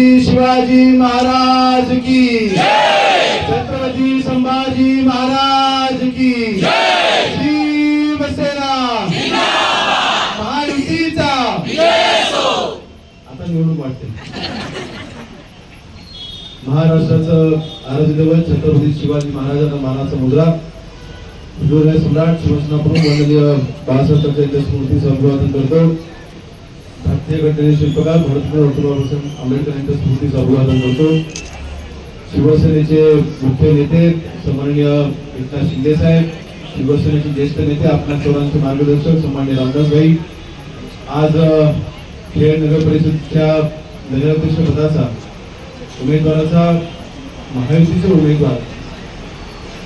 छत्रपती शिवाजी महाराज की छत्रपती संभाजी महाराज की शिवसेना महायुतीचा। आता निवडणूक वाटते. महाराष्ट्राचं छत्रपती शिवाजी महाराजांना मानाचा मुद्रा. सम्राट शिवसेना प्रमुख बाळासाहेब ठाकरे स्मृतीचं अभिवादन करतो. भारतीय घटनेचे शिल्पकार भरतपूर डॉक्टर आंबेडकर यांच्या स्मृतीचं अभिवादन करतो शिवसेनेचे मुख्य नेते सन्माननीय एकनाथ शिंदे साहेब शिवसेनेचे ज्येष्ठ नेते आपल्या सर्वांचे मार्गदर्शक सन्मान्य रामदास भाई आज अ, खेड नगर परिषदच्या नगराध्यक्ष पदाचा उमेदवाराचा महायुतीचे उमेदवार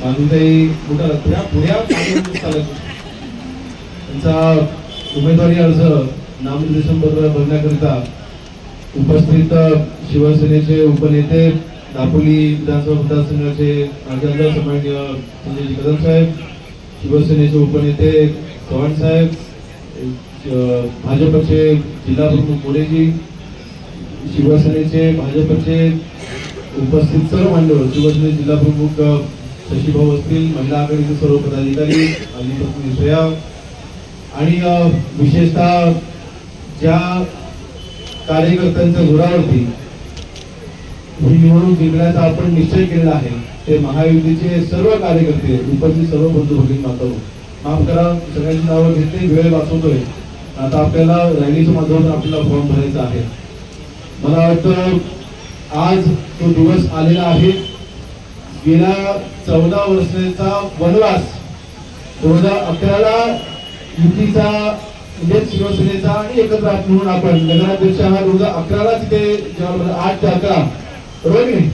माधुताई बुटाला पुण्या चालत त्यांचा उमेदवारी अर्ज नामनिर्देशन पत्र भरण्याकरिता उपस्थित शिवसेनेचे उपनेते दापोली विधानसभा मतदारसंघाचे माजी आमदार सन्माननीय संजय कदम साहेब शिवसेनेचे उपनेते चव्हाण साहेब भाजपचे जिल्हा प्रमुख मोरेजी शिवसेनेचे भाजपचे उपस्थित सर्व मान्यवर शिवसेने जिल्हा प्रमुख शशीभाऊ असतील महिला आघाडीचे सर्व पदाधिकारी आणि सोया आणि विशेषतः ज्या कार्यकर्त्यांच्या जोरावरती ही निवडणूक जिंकण्याचा आपण निश्चय केलेला आहे ते महायुतीचे सर्व कार्यकर्ते उपस्थित सर्व बंधू भगिनी माता माफ करा सगळ्यांची नावं घेतली वेळ वाचवतोय. आता आपल्याला रॅलीच्या माध्यमातून आपल्याला फॉर्म भरायचा आहे. मला वाटतं आज तो दिवस आलेला आहे. गेल्या चौदा वर्षाचा वनवास दोन हजार अकराला युतीचा म्हणजे शिवसेनेचा आणि एकत्र म्हणून आपण. नगराध्यक्ष हा दोन अकराला तिथे आठ ते अकरा. बरोबर की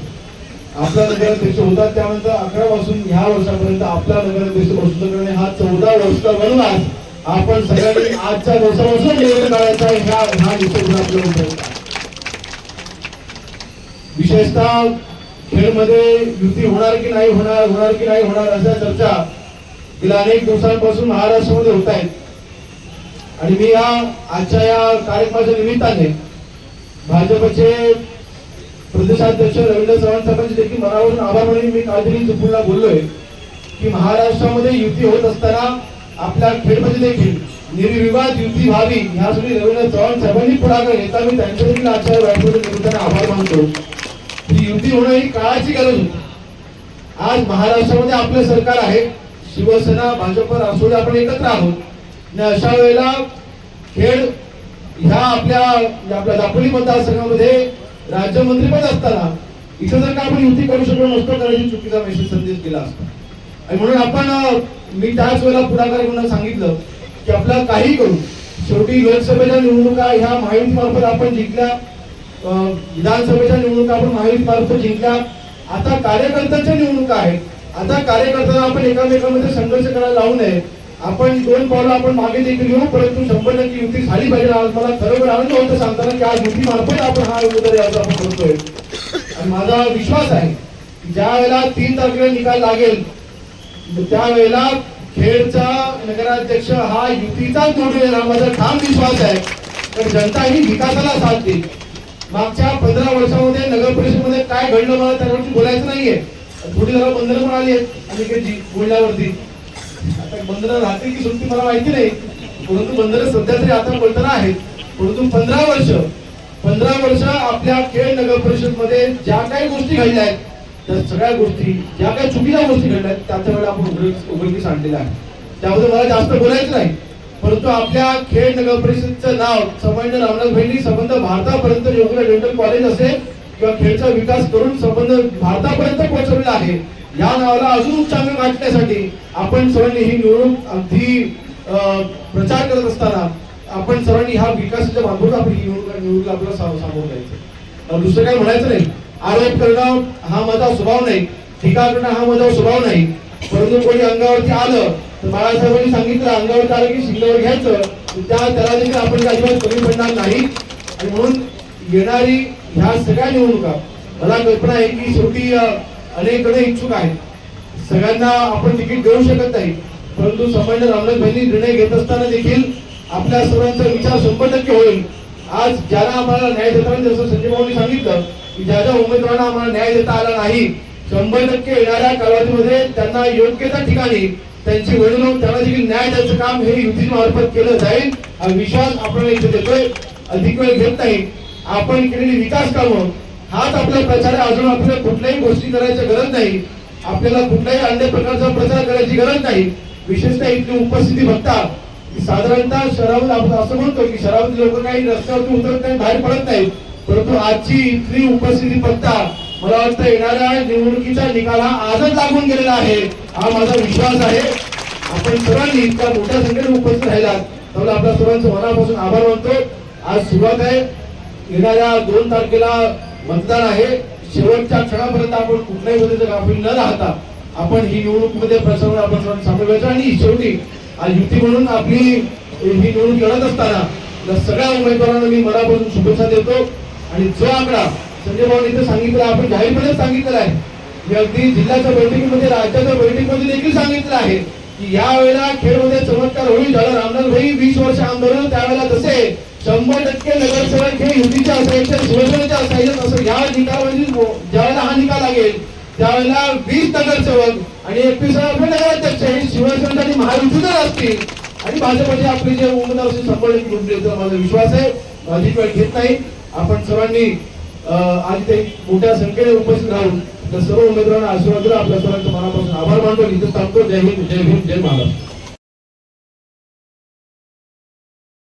आपला नगराध्यक्ष होता त्यानंतर अकरा पासून ह्या वर्षापर्यंत आपला नगराध्यक्ष बसतो करणे हा चौदा वर्ष वनवास आपण सगळ्यांनी आजच्या दिवसापासून निवेदन काढायचा आहे, ह्या हा निश्चित आपल्याला विशेषतः खेळमध्ये युती होणार की नाही होणार होणार की नाही होणार अशा चर्चा गेल्या अनेक दिवसांपासून महाराष्ट्रामध्ये होत आहेत. आणि मी या आजच्या या कार्यक्रमाच्या निमित्ताने भाजपचे प्रदेशाध्यक्ष रवींद्र चव्हाण साहेबांचे देखील मनावरून आभार म्हणून मी काळजी चुकूनला बोललोय की महाराष्ट्रामध्ये युती होत असताना आपल्या खेडमध्ये देखील निर्विवाद युती व्हावी यासाठी रवींद्र चव्हाण साहेबांनी पुढाकार घेता मी त्यांच्या देखील आजच्या व्यासपीठाच्या निमित्ताने आभार मानतो. ही युती होणं ही काळाची गरज होती. आज महाराष्ट्रामध्ये आपलं सरकार आहे. शिवसेना भाजप राष्ट्रवादी आपण एकत्र आहोत. अशा वेळेला खेळ ह्या आपल्या आपल्या दापोली मतदारसंघामध्ये राज्यमंत्रीपद असताना इथं जर का आपण युती करू शकलो नसतो तर चुकीचा मेसेज संदेश दिला असतो. आणि म्हणून आपण मी त्याच वेळेला पुढाकार घेऊन सांगितलं की आपल्याला काही करू. शेवटी लोकसभेच्या निवडणुका ह्या महायुती मार्फत आपण जिंकल्या विधानसभेच्या निवडणुका आपण महायुती मार्फत जिंकल्या. आता कार्यकर्त्यांच्या निवडणुका आहेत. आता कार्यकर्त्यांना आपण एकामेकांमध्ये संघर्ष करायला लावू नये. आपण दोन पावलं आपण मागे देखील घेऊ परंतु शंभर टक्के युती झाली पाहिजे. आज मला खरोखर आनंद होतो सांगताना की आज युती मार्फत आपण हा उमेदवारी अर्ज आपण करतोय आणि माझा विश्वास आहे की ज्या वेळेला तीन तारखेला निकाल लागेल त्यावेळेला खेडचा नगराध्यक्ष हा युतीचाच निवडून येणार माझा ठाम विश्वास आहे. तर जनता ही विकासाला साथ देईल. मागच्या पंधरा वर्षामध्ये नगर परिषदेमध्ये काय घडलं मला त्यावरती बोलायचं नाहीये. थोडी जरा बंधनं पण आली आहेत आणि काही जी- बोलण्यावरती. आता बंधनं राहते की सुट्टी मला माहिती नाही. परंतु बंदर सध्या तरी आता बोलताना आहेत. परंतु पंधरा वर्ष पंधरा वर्ष आपल्या खेड नगर परिषदमध्ये ज्या काही गोष्टी घडल्या आहेत तर सगळ्या गोष्टी ज्या काही चुकीच्या गोष्टी घडल्या आहेत त्याच्या वेळेला आपण उघडकीस आणलेल्या आहेत त्याबद्दल मला जास्त बोलायचं नाही. परंतु आपल्या खेड नगर परिषदचं नाव संबंध रामनाथ भाईंनी संबंध भारतापर्यंत योग्य डेंटल कॉलेज असेल किंवा खेळचा विकास करून संबंध भारतापर्यंत पोहोचवलेला आहे. या नावाला अजून चांगलं गाठण्यासाठी आपण सर्वांनी ही निवडणूक अगदी प्रचार करत असताना आपण सर्वांनी ह्या विकासाच्या मार्फत आपण ही निवडणूक निवडणूक आपल्याला सा- सामोरं जायचं दुसरं काय म्हणायचं नाही. आरोप करणं हा माझा स्वभाव नाही. टीका करणं हा माझा स्वभाव नाही. परंतु कोणी अंगावरती आलं तर बाळासाहेबांनी सांगितलं अंगावर आलं की शिंगावर घ्यायचं त्या त्याला देखील आपण अजिबात कमी पडणार नाही. आणि म्हणून येणारी ह्या सगळ्या निवडणुका मला कल्पना आहे की शेवटी अनेक जण इच्छुक आहेत. सगळ्यांना आपण तिकीट देऊ शकत नाही. परंतु संबंध रामनाथ भाईंनी निर्णय घेत असताना देखील आपल्या सर्वांचा विचार शंभर टक्के होईल. आज ज्याला आम्हाला न्याय देताना जसं संजय भाऊनी सांगितलं की ज्या ज्या उमेदवारांना आम्हाला न्याय देता आला नाही शंभर टक्के येणाऱ्या कालावधीमध्ये त्यांना योग्य त्या ठिकाणी त्यांची वडील त्यांना देखील न्याय द्यायचं काम हे युतीच्या मार्फत केलं जाईल. हा विश्वास आपल्याला इथे देतोय. अधिक वेळ घेत नाही. आपण केलेली विकास कामं हाच आपला प्रचार आहे. अजून आपल्याला कुठल्याही गोष्टी करायची गरज नाही. आपल्याला कुठल्याही अन्य प्रकारचा प्रचार करायची गरज नाही. विशेषतः इथली उपस्थिती बघता साधारणतः शहरामध्ये आपण असं म्हणतो की शहरामध्ये लोक काही रस्त्यावरती उतरत नाही बाहेर पडत नाही परंतु आजची इथली उपस्थिती बघता मला वाटतं येणाऱ्या निवडणुकीचा निकाल हा आजच लागून गेलेला आहे. हा माझा विश्वास आहे. आपण सर्वांनी इतक्या मोठ्या संख्येने उपस्थित राहिलात. त्यामुळे आपल्या सर्वांचं मनापासून आभार मानतो. आज सुरुवात आहे. येणाऱ्या दोन तारखेला मतदान आहे. शेवटच्या क्षणापर्यंत आपण कुठल्याही पद्धतीचं गाफील न राहता आपण ही निवडणुकीमध्ये प्रसंग आपण सामील आणि शेवटी युती म्हणून आपली ही निवडणूक लढत असताना सगळ्या उमेदवारांना मी मनापासून शुभेच्छा देतो. आणि जो आकडा संजय भाऊ इथे सांगितलं आपण जाहीरपणे सांगितलेला आहे. मी अगदी जिल्ह्याच्या बैठकीमध्ये राज्याच्या बैठकीमध्ये देखील सांगितलं आहे की या वेळेला खेळमध्ये चमत्कार होईल. झालं रामदास भाई वीस वर्ष आमदार त्यावेळेला तसे. शंभर टक्के नगरसेवक हे युतीचे असायचे शिवसेनेचे असायचे असं या निकालामध्ये ज्यावेळेला हा निकाल लागेल त्यावेळेला वीस नगरसेवक आणि एकवीस नगराध्यक्ष हे शिवसेना आणि महायुतीचे असतील. आणि भाजपचे आपले जे उमेदवार असतील शंभर टक्के निवडून येतील माझा विश्वास आहे. अधिक वेळ घेत नाही. आपण सर्वांनी अं, आज इथे मोठ्या संख्येने उपस्थित राहून त्या सर्व उमेदवारांना आशीर्वाद दिला. आपल्या सर्वांचं मनापासून आभार मानतो. इथे सांगतो जय हिंद जय भीम जय महाराष्ट्र.